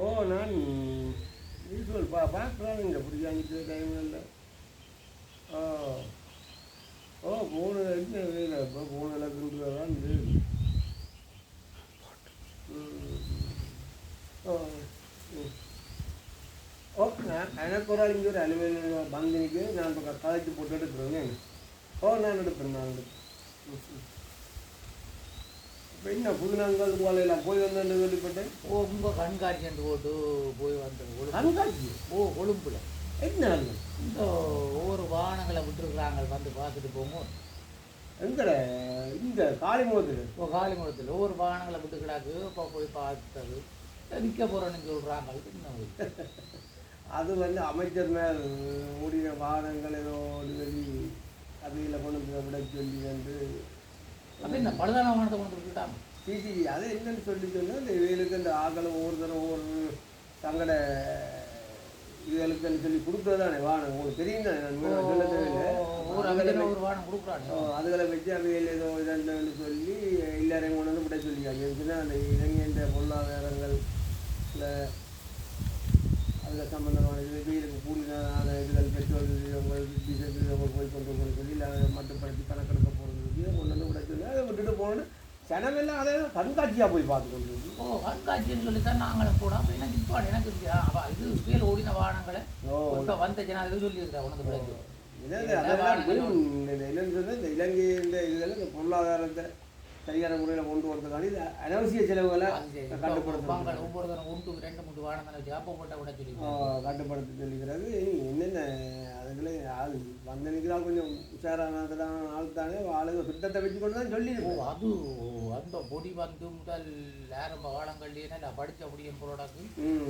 ஓ நான் யூஸ்வல் பா பார்க்குறேன் இந்த டைம் இல்லை ஓ ஓ மூணு என்ன வேலை இப்போ மூணு இலக்குன்றது தான் வேலை ஓ எனக்கு ஒரு ஆள் இங்கே ஒரு அலுவலக பந்தினிக்கு நான் இப்போ காலேஜ் போட்டு எடுக்கிறேங்க. ஓ நான் எடுப்பேன் நான் எடுப்பேன். ம், ம். என்ன புது நாங்கள் எல்லாம் போய் வந்தேன்னு கேள்விப்பட்டேன். ஓ உங்கள் கண்காட்சி என்று போட்டு போய் வந்தது கண்காட்சி ஓ கொழும்புல என்ன? இந்த ஒவ்வொரு வாகனங்களை விட்டுருக்குறாங்க. வந்து பார்த்துட்டு போங்க. எங்கட? இந்த காளிமுகத்தில்? இப்போ காலிமுகத்தில் ஒவ்வொரு வாகனங்களை விட்டுக்கிடாக்கு இப்போ போய் பார்த்தது. விற்க போகிறேன்னு சொல்கிறாங்க இன்னும் அது வந்து அமைச்சர் மேல் ஓடின வாகனங்கள் ஏதோ ஒரு சொல்லி அவையில் கொண்டு வந்து விட சொல்லி வந்து அப்போ இந்த பழுதான வாகனத்தை கொண்டு விட்டுட்டாங்க சிசிடி அதை என்னன்னு சொல்லி சொன்னால் இந்த இவங்களுக்கு இந்த ஆக்களை ஒவ்வொருத்தரும் ஒவ்வொரு தங்களோட இதுகளுக்குன்னு சொல்லி கொடுத்தது தானே வாகனம் உங்களுக்கு தெரியும் தானே நான் சொல்ல தேவையில்லை. ஒரு வாகனம் கொடுக்குறாங்க அதுகளை வச்சு அவையில் ஏதோ இதன்னு சொல்லி எல்லாரையும் கொண்டு வந்து விட சொல்லிக்காங்க எதுக்குன்னா அந்த இளைஞன்ற பொருளாதாரங்கள் இல்லை அதில் சம்பந்தமான இது வெயிலுக்கு கூடின இதுகள் பெட்ரோல் அவங்க டீசல் அவங்க போய் கொண்டு சொல்லி இல்லை அதை மட்டுப்படுத்தி கணக்கெடுக்க போகிறதுக்கு கொண்டு வந்து விட சொல்லி அதை விட்டுட்டு போகணும் ஜனமெல்லாம் அதை கண்காட்சியாக போய் பார்த்து கொண்டு இருக்கு. ஓ கண்காட்சின்னு சொல்லி தான் நாங்களும் கூட அப்போ எனக்கு இப்போ எனக்கு இது புயல் ஓடின வாகனங்களை இப்போ வந்த ஜனாதிபதி சொல்லியிருக்கிறேன் என்னது அதெல்லாம் வெறும் இந்த என்னன்னு சொன்னா இந்த இலங்கை இந்த இதில் இந்த பொருளாதாரத்தை சரியான முறையில் கொண்டு வரதுக்கான இது அனாவசிய செலவுகளை வாங்கல் ஒவ்வொருத்தரும் ஒன்று ரெண்டு மூணு வாகனங்களை வச்சு அப்போ போட்ட விட சொல்லி கட்டுப்படுத்த சொல்லிக்கிறது. என்னென்ன அதுகளே ஆள் வந்த நிற்கிறால் கொஞ்சம் உஷாரானதுலாம் ஆள் தானே ஆளுங்க திட்டத்தை வச்சு கொண்டு தான் சொல்லி அது அந்த பொடி வந்து முதல் ஆரம்ப காலங்கள்லேயே நான் படித்த முடியும் பொருளாக்கு ம்.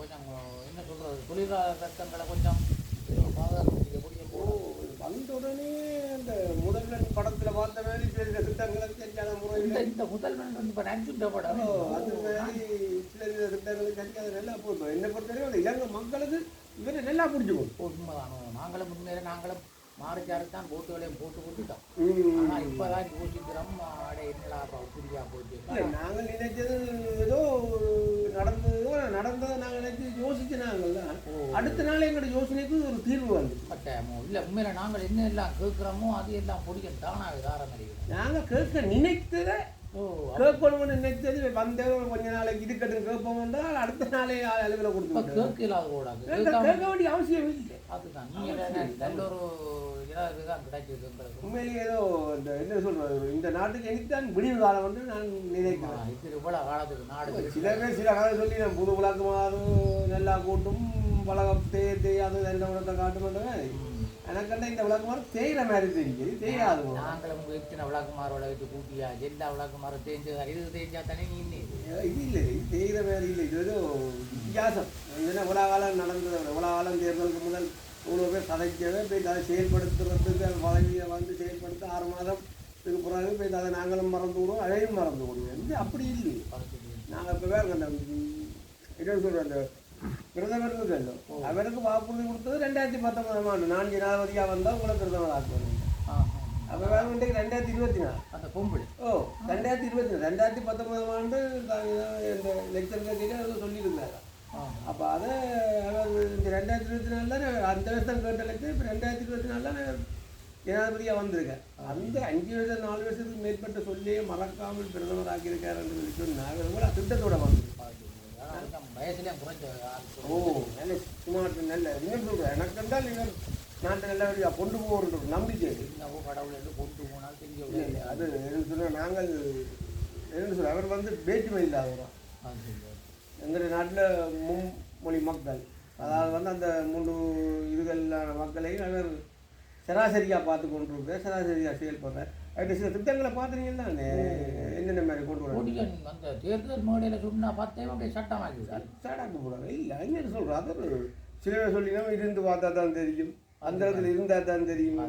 கொஞ்சம் என்ன சொல்கிறது தொழிலாளர் சட்டங்களை கொஞ்சம் பாதுகாக்க முடியும் ஓ, வந்த உடனே அந்த முதல்வன் படத்தில் பார்த்த மாதிரி பெரிய திட்டங்களை தெரியாத இந்த முதல்வன் வந்து இப்போ நடிச்சுட்ட படம் போதும் என்னை பொறுத்தவரைக்கும் அந்த இலங்கை மக்களுக்கு இவரை நல்லா புரிஞ்சுக்கணும் உண்மைதானோ நாங்களும் முன்னேற நாங்களும் மாறிச்சாரு தான் போட்டு விட்டுட்டோம் ம். ஆனால் இப்போ தான் யோசிக்கிறோம் அடே என்னடா புரியா போச்சு. நாங்கள் நினைச்சது ஏதோ நடந்ததோ நடந்ததை நாங்கள் நினைச்சு யோசிச்சு நாங்கள் தான் அடுத்த நாள் எங்களோட யோசனைக்கு ஒரு தீர்வு வந்து பட்டாயமோ? இல்லை உண்மையில நாங்கள் என்ன எல்லாம் கேட்குறோமோ அது எல்லாம் பிடிக்கும் தானாக தாரமறியும் நாங்கள் கேட்க நினைத்ததை ஓ கேட்கணும்னு நினைச்சது வந்த கொஞ்ச நாளைக்கு இருக்கட்டும் கேட்போம் என்றால் அடுத்த நாளே அலுவல இப்போ கொடுத்து கேட்க இல்லாத கூடாது கேட்க வேண்டிய அவசியம் இல்லை. அதுதான் நல்ல ஒரு இதாக தான் கிடைச்சது உண்மையிலேயே ஏதோ இந்த என்ன சொல்றது இந்த நாட்டுக்கு எனக்குத்தான் விடிவு காலம் வந்து நான் நினைக்கிறேன். இது இவ்வளோ காலத்துக்கு நாடு சில பேர் சில காலம் சொல்லி நான் புது விளக்குமாறும் நல்லா கூட்டும் பழகம் தேய தேயாது எந்த விளக்கத்தை காட்டுமென்றவன் எனக்கண்ட இந்த விளக்குமாறு தேயிற மாதிரி தெரியுது. தேயாது நாங்களும் எத்தனை விளக்குமாரோட வச்சு கூட்டியா? எல்லா விளக்குமாரும் தேஞ்சு இது தேஞ்சா தானே நீ இது இல்லை. இது தேயிற மாதிரி இல்லை. இது ஏதோ வித்தியாசம். இதுனா உலகாலம் நடந்தது உலகாலம் தேர்தலுக்கு முதல் இவ்வளோ பேர் கதைக்கவே போய் அதை செயல்படுத்துறதுக்கு பதவியை வந்து செயல்படுத்த ஆறு மாதம் இதுக்கு பிறகு போய் அதை நாங்களும் மறந்து விடுவோம் அதையும் மறந்து விடுவோம். அப்படி இல்லை. நாங்கள் இப்போ வேறு அந்த ம், என்ன சொல்கிறோம் அந்த பிரதமர் இருக்கല്ലോ அவருக்கு வாக்குறுதி கொடுத்தது ரெண்டாயிரத்தி பத்தொன்பதாம் ஆண்டு. நான் ஜனாதிபதியாக வந்தால் உங்களை பிரதமர் ஆக்குவேன் ஆ, ஆ. அப்போ இன்றைக்கு ரெண்டாயிரத்தி இருபத்தி நாலு. அந்த பொம்பளை. ஓ ரெண்டாயிரத்தி இருபத்தி நாலு. ரெண்டாயிரத்தி பத்தொன்பதாம் ஆண்டு இந்த லெக்சர் கட்சியில் அவர் சொல்லியிருந்தாரு. ஆ அப்போ அதை இந்த ரெண்டாயிரத்தி இருபத்தி நாலு தானே அந்த வருஷம் கேட்ட லெக்சர் இப்போ ரெண்டாயிரத்தி இருபத்தி நாலு தானே ஜனாதிபதியாக வந்திருக்கேன் அந்த அஞ்சு வருஷம் நாலு வருஷத்துக்கு மேற்பட்ட சொல்லியே மறக்காமல் பிரதமர் ஆக்கியிருக்காருன்னு சொல்லி சொன்னாங்க கூட திட்டத்தோட வந்திருக்கு. அதான் கொஞ்சம் வயசுலயும் குறைஞ்ச ஆள் ஓ நல்ல சுமார் நல்ல என்ன எனக்கு கண்டால் இவர் நாட்டை நல்லபடியாக கொண்டு போகிற ஒரு நம்பிக்கை. இருக்கு. என்னவோ கடவுள் என்று கொண்டு போனால் தெரிஞ்ச இல்லை, அது என்ன சொல்ல நாங்கள் என்ன சொல்ல அவர் வந்து வேற்றுமை இல்லாதவரா எங்கள் நாட்டில் மும்மொழி மக்கள். அதாவது வந்து அந்த மூன்று இதுகளான மக்களையும் அவர் சராசரியாக பார்த்து கொண்டு சராசரியாக செயல்படுறார். அதுக்கு சில திட்டங்களை பார்த்துறீங்கன்னா என்னென்ன மாதிரி கொண்டு வர அந்த தேர்தல் மேடையில் சொன்னா பார்த்தே அப்படியே சட்டமாக்கி விட்டார். சாடாக்க போகிறாங்க இல்லை என்ன சொல்கிறோம் அது சில பேர் சொல்லினா இருந்து பார்த்தா தான் தெரியும். அந்த இடத்துல இருந்தால் தான் தெரியும்.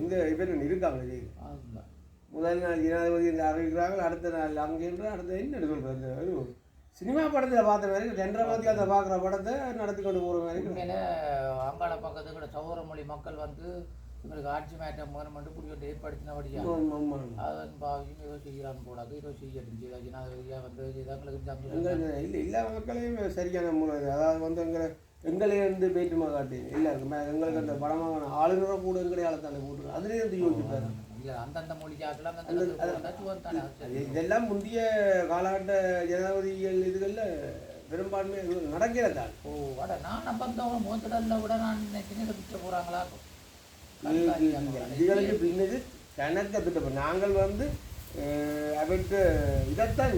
இந்த பேர் இருக்காங்க. முதல் நாள் ஜனாதிபதி என்று அறிவிக்கிறாங்க அடுத்த நாள் அங்கேன்ற அடுத்த என்ன சொல்கிறது ஒரு சினிமா படத்தில் பார்த்த மாதிரி ரெண்டரை மதியம் அதை பார்க்குற படத்தை நடத்தி கொண்டு போகிற மாதிரி உண்மையில அங்காள பக்கத்து கூட சௌரமொழி மக்கள் வந்து எங்களுக்கு ஆட்சி மாற்றம் மூலம் மட்டும் இப்படி ஒன்று ஏற்படுத்தினபடியா ஆமாம், ஆமாம். அதன் பாவியும் ஏதோ செய்கிறான் போடாது ஏதோ செய்யட்டும் செய்தா ஜனாதிபதியாக வந்து எங்களுக்கு இல்லை எல்லா மக்களையும் சரியான முறை அதாவது வந்து எங்களை எங்களே வந்து பேட்டுமா காட்டி இல்லை எங்களுக்கு அந்த படமாக ஆளுநரை கூட எங்களே ஆளத்தானே போட்டு அதுலேயே வந்து யோசிப்பாரு. அந்தந்த. அது இதெல்லாம் முந்தைய காலகட்ட ஜனாதிபதிகள் இதுகளில் பெரும்பான்மை இது நடக்கிறதான் ஓ அட நான் நம்பந்தவங்க மோசடல்ல விட நான் இதை விற்க போகிறாங்களா இதுகளுக்கு பின்னது கணக்க திட்டம் நாங்கள் வந்து அவருக்கு இதைத்தான்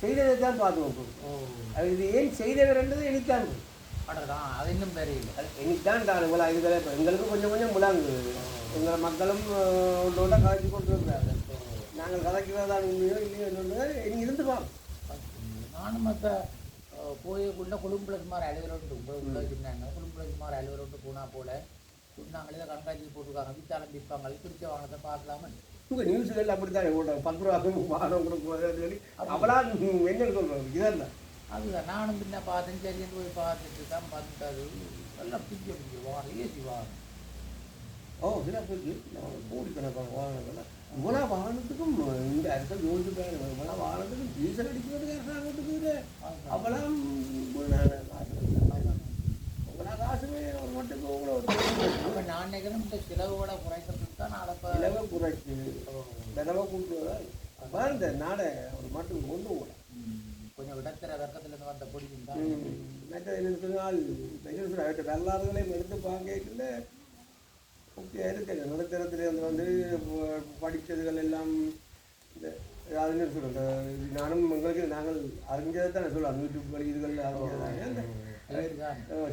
செய்ததை தான் பார்த்து வைப்போம் அது இது ஏன் செய்தவர்ன்றது எனக்குத்தான் அது இன்னும் தெரியல எனக்குத்தான் தான். இவ்வளோ இதுகளை எங்களுக்கு கொஞ்சம் கொஞ்சம் முழங்கு எங்கள் மக்களும் கதைச்சு கொண்டு இருக்கிறாங்க நாங்கள் கதைக்கிறதா உண்மையோ இல்லையோ என்னொன்று இனி இருந்து பார்ப்போம் நானும் சுமார் அலுவலகம் உள்ள சொன்னாங்க கொழும்புல சுமார் அலுவலகம் போனா போல. சொன்னாங்களே கண்காட்சி போட்டிருக்காங்க. வித்தாலும் விற்பாங்க பிடிச்ச வாங்கினதை பார்க்கலாமே உங்கள் நியூஸ்கள் அப்படி தான் போட்டாங்க பத்து ரூபா வாரம் கொடுக்குறது சொல்லி அவளா என்ன சொல்கிறோம் இதான் அதுதான். நானும் பின்ன பார்த்தேன். சரி போய் பார்த்துட்டு தான் பார்த்துட்டாரு. நல்லா பிடிக்க பிடிக்க வாங்க ஏசி வாங்க ஓ சிறப்பு கோடிக்கணக்கான வாகனங்கள். இவ்வளோ வாகனத்துக்கும் இந்த அரசல் யோசிப்பாங்க இவ்வளோ வாகனத்துக்கும் டீசல் அடிக்கிறதுக்கு அரசாங்கத்துக்கு அவ்வளோ காசுமே ஒரு மட்டுக்கு கூட அப்போ நான் நினைக்கிறேன் இந்த செலவோட குறைக்கிறதுக்கு தான் நான் அப்போ குறைச்சி செலவை விலவை வர இந்த நாடை ஒரு மட்டும் கொண்டு கூட கொஞ்சம் இடத்திர வர்க்கத்துலேருந்து வந்த பொடியும் தான் மற்ற என்ன சொன்னால் என்ன சொல்ற அவற்றை வரலாறுகளையும் எடுத்து பார்க்கல முக்கியம் இருக்குது நடுத்தரத்துலேருந்து வந்து வந்து படித்ததுகள் எல்லாம் இந்த அதுன்னு சொல்லுங்கள் நானும் எங்களுக்கு நாங்கள் அறிஞ்சதை தான் சொல்லுவோம் சொல்லுவேன் யூடியூப் வழி இதுகளில் அறிஞ்சதாங்க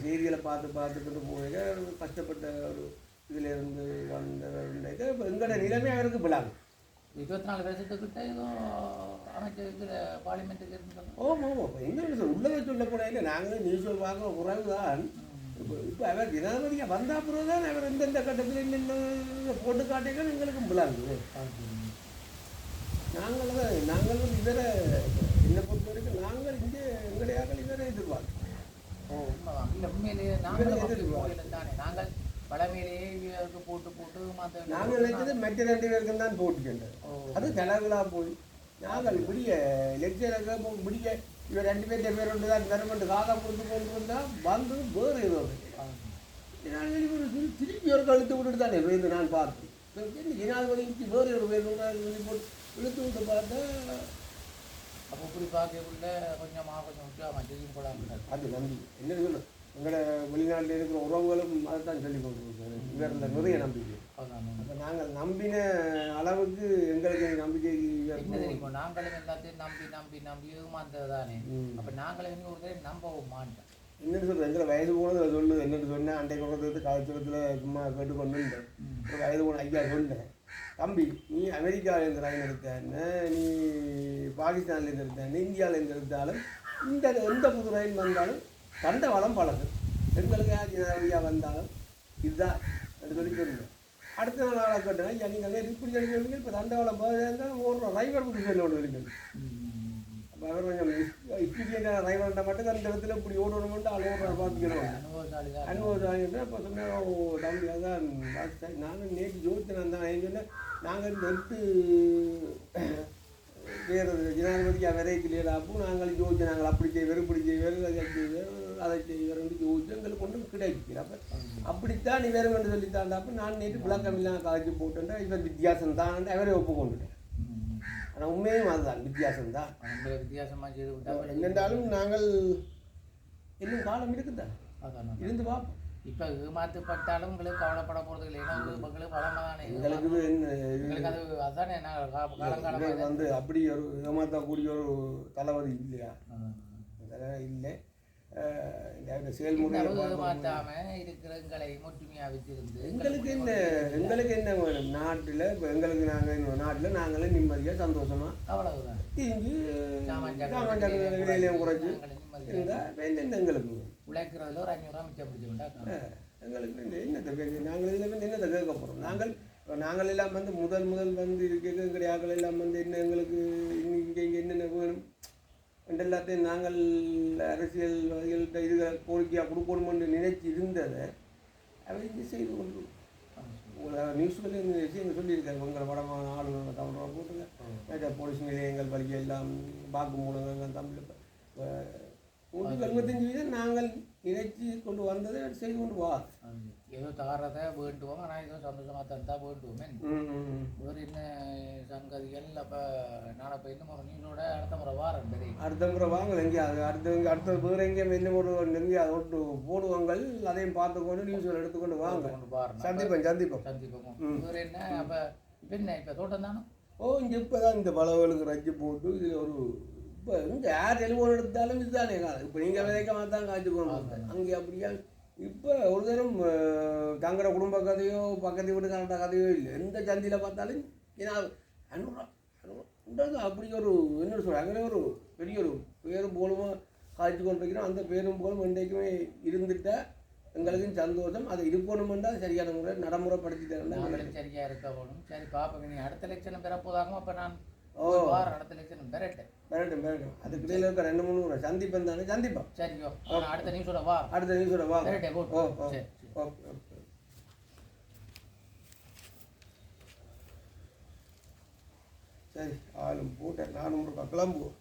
செய்திகளை பார்த்து பார்த்துக்கிட்டு போக கஷ்டப்பட்ட ஒரு இதில் இருந்து வந்த இப்போ எங்களோட நிலைமை அவருக்கு பிளாங்க இருபத்தி நாலு வருஷத்துக்கிட்ட ஏதோ அமைச்சர் பார்லிமெண்ட்டுக்கு இருந்தாங்க ஓம் என்ன சொல்ல உள்ளதை சொல்லக்கூடாது. இல்லை நாங்களும் நியூஸ் பார்க்குற குறைவு தான் இப்போ இப்போ அவர் ஜனாதிபதியாக வந்த அப்புறம் தான் அவர் எந்தெந்த கட்டத்தில் என்னென்ன போட்டு காட்டிகள் எங்களுக்கு பிளாங்குது நாங்கள் தான் நாங்கள் வந்து இதர என்னை பொறுத்த வரைக்கும் நாங்கள் இங்கே எங்களையாக இதர எதிர்பார்க்கிறோம். இல்லை உண்மையிலேயே போகல தானே. நாங்கள் இவருக்கு போட்டு போட்டு மற்ற நாங்கள் நினைச்சது மற்ற ரெண்டு பேருக்கும் தான் போட்டுக்கின்றது. ஓ. அது தலைகளாக போய். நாங்கள் பிடிக்க லெக்சருக்கு பிடிக்க இவர் ரெண்டு பேர்த்த பேர் ஒன்று தான் கவர்மெண்ட் கொண்டு கொண்டு வந்தால் வந்து வேறு ஏதோ ஜனாதிபதி ஒரு திரு- திருப்பி ஒரு கழுத்து விட்டுட்டு தானே வேறு நான் பார்த்தேன் என்ன ஜனாதிபதிக்கு வேறு ஒரு போட்டு இழுத்து விட்டு பார்த்தா அப்போ இப்படி பார்க்கக்குள்ள கொஞ்சமாக கொஞ்சம் விட்டு செய்யும் போடாமல் அது நம்பி என்ன சொல்லணும் எங்களோட வெளிநாட்டில் இருக்கிற உறவுகளும் அதை தான் சொல்லி கொண்டு இவரில் நிறைய நம்பிக்கை. அப்போ நாங்கள் நம்பின அளவுக்கு எங்களுக்கு நம்பிக்கை இவர் என்ன தெரியுமா? நாங்களும் எல்லாத்தையும் நம்பி நம்பி நம்பி ஏமாந்தது தானே. அப்போ நாங்களும் இன்னும் ஒரு தடவை நம்பவும் மாட்டோம். என்னன்னு சொல்றது? எங்களை வயது போனது அதை சொல்லு என்னன்னு சொன்னேன். அண்டை கொண்டது காலத்தில் சும்மா கேட்டு கொண்டு வயது போன ஐயா சொன்னேன். தம்பி நீ அமெரிக்காவிலேருந்து ரயில் எடுத்தேன்னு நீ பாகிஸ்தான்லேருந்து எடுத்தேன் இந்தியாவிலேருந்து எடுத்தாலும் இந்த எந்த புது ரயில் வந்தாலும் தண்டவாளம் பழகு எங்களுக்கு ஜனாதிபதியாக வந்தாலும் இதுதான். என்று சொல்லி சொல்லுவேன் அடுத்த நாள் ஆளை கேட்டேன் ஐயா நீங்கள் இப்படி சொல்லி சொல்லுங்க இப்போ தண்டவாளம் போகிறதா இருந்தால் ஒரு டிரைவர் பற்றி சொல்ல ஒன்று அப்போ அவர் கொஞ்சம் எக்ஸ்பீரியன்ஸான டிரைவர்கிட்ட மட்டும் அந்த இடத்துல இப்படி ஓடணுமெண்டு ஆள் ஓடுற பார்த்துக்கிறோம். அனுபவசாலி தான் அனுபவம் அப்போ சொன்னேன் ஓ தம்பி அதான் நானும் நேற்று ஜோதித்தன் தான் சொன்னேன் நாங்கள் நெட்டு வேறு ஜனாதிபதியாக விரைக்கலையா அப்போ நாங்கள் ஜோதிச்சு நாங்கள் அப்படி செய்வார் இப்படி செய்வார் அதை செய்வார் அதை செய்வார் ஜோதிச்சு எங்களுக்கு ஒன்றும் கிடைக்கல. அப்போ அப்படித்தான் நீ வேறு என்று சொல்லித்தான். அப்போ நான் நேற்று விளக்கம் இல்லாமல் காய்ச்சி போட்டேன் இவர் வித்தியாசம் தான் அவரே ஒப்புக்கொண்டுட்டேன் ஆனால் உண்மையும் அதுதான் வித்தியாசம் தான். வித்தியாசமாக செய்து என்னென்றாலும் நாங்கள் இன்னும் காலம் இருக்குதான் அதான். இருந்து பார்ப்போம். இப்போ ஏமாற்றப்பட்டாலும் உங்களுக்கு கவலைப்பட போகிறது இல்லை. ஏன்னா பலமாக தானே எங்களுக்கு எங்களுக்கு அது அதானே நாங்கள் காலங்காலமாக வந்து அப்படி ஒரு ஏமாற்றக்கூடிய ஒரு தளபதி இல்லையா? இல்லை. எங்களுக்கு என்ன எங்களுக்கு என்ன வேணும்? நாட்டில் இப்போ எங்களுக்கு நாங்கள் நாட்டில் நாங்களே நிம்மதியாக அவ்வளவுதான். தீஞ்சு விலையிலையும் குறைச்சி இருந்தால் என்னென்ன எங்களுக்கு? உழைக்கிறதுல ஒரு அஞ்சூறுரூவா மிச்சம் பிடிச்சி எங்களுக்கு என்னத்தை கேட்க நாங்கள் இதில் வந்து என்னத்தை கேட்க போகிறோம் நாங்கள் நாங்கள் எல்லாம் வந்து முதல் முதல் வந்து இருக்க எங்களுடைய ஆக்கள் எல்லாம் வந்து என்ன எங்களுக்கு இங்கே இங்கே என்னென்ன வேணும்? என்று எல்லாத்தையும் நாங்கள் அரசியல்வாதிகள்கிட்ட இது கோரிக்கையாக கொடுக்கணும்னு நினைச்சு இருந்ததை அவர் இங்கே செய்து கொண்டு நியூஸ்ல இந்த விஷயம் சொல்லியிருக்காரு. உங்களை வடமான ஆளுநர் தமிழ் போட்டுங்க போலீஸ் நிலையங்கள் பலிக்க எல்லாம் வாக்கு மூலங்கள் தமிழ் நூற்றுக்கு எழுபத்தஞ்சு வீதம் நாங்கள் நினைச்சு கொண்டு வந்ததை செய்து கொண்டு வா. ஏதோ தாரதை வேண்டுவோம் ஆனால் ஏதோ சந்தோஷமாக தந்தா வேண்டுவோமே. வேறு என்ன சங்கதிகள்? அப்போ நான் இப்போ இன்னும் ஒரு நியூஸோட அடுத்த முறை வாரம் அடுத்த முறை வாங்க எங்கேயாவது அடுத்த அடுத்த வேறு எங்கேயும் என்ன ஒரு எங்கேயாவது ஒட்டு போடுவாங்க அதையும் பார்த்துக்கொண்டு நியூஸ்கள் எடுத்துக்கொண்டு வாங்க. கொண்டு பாருங்க சந்திப்போம் சந்திப்போம். சந்திப்போம். வேறு என்ன? அப்போ இப்போ என்ன? இப்போ தோட்டம் தானே? ஓ இங்கே இப்போ தான் இந்த பலவலுக்கு ரஜ்ஜு போட்டு இதில் ஒரு இப்போ இங்கே யார் டெலிஃபோன் எடுத்தாலும் இதுதானே? காலம் இப்போ நீங்கள் விதைக்காம தான் காய்ச்சி போகணும் அங்கே அப்படியா? இப்போ ஒரு தரம் தங்குற குடும்ப கதையோ பக்கத்து வீட்டுக்காரண்ட கதையோ இல்லை. எந்த சந்தியில் பார்த்தாலும் ஏன்னா அனுரா அப்படி ஒரு என்ன சொல்ற அங்கே ஒரு பெரிய ஒரு பேரும் போலுமா காய்ச்சி கொண்டிருக்கிறோம். அந்த பேரும் போலும் என்றைக்குமே இருந்துட்டா எங்களுக்கும் சந்தோஷம். அதை இருக்கணுமெண்டா சரியான முறை நடைமுறைப்படுத்தி தரேன் நாங்களும் சரியா இருக்க போகணும் சரி பாப்போம் நீ அடுத்த லட்சணம் பெற போதாங்க அப்போ நான்? ஓ. வாரம் அடுத்த லட்சணம் பெறட்டேன் மிரட்டும் மிரட்டும் அதுக்கு இடையில இருக்க ரெண்டு மூணு சந்திப்பேன் தானே சந்திப்போம். சரியோ அடுத்த நியூஸோட வா. அடுத்த நியூஸோட வா. பெறட்டேன் ஓ போட்டு ஓ ஓகே சரி ஆளும் போட்டேன் நானும் ஒரு கிளம்புவோம்.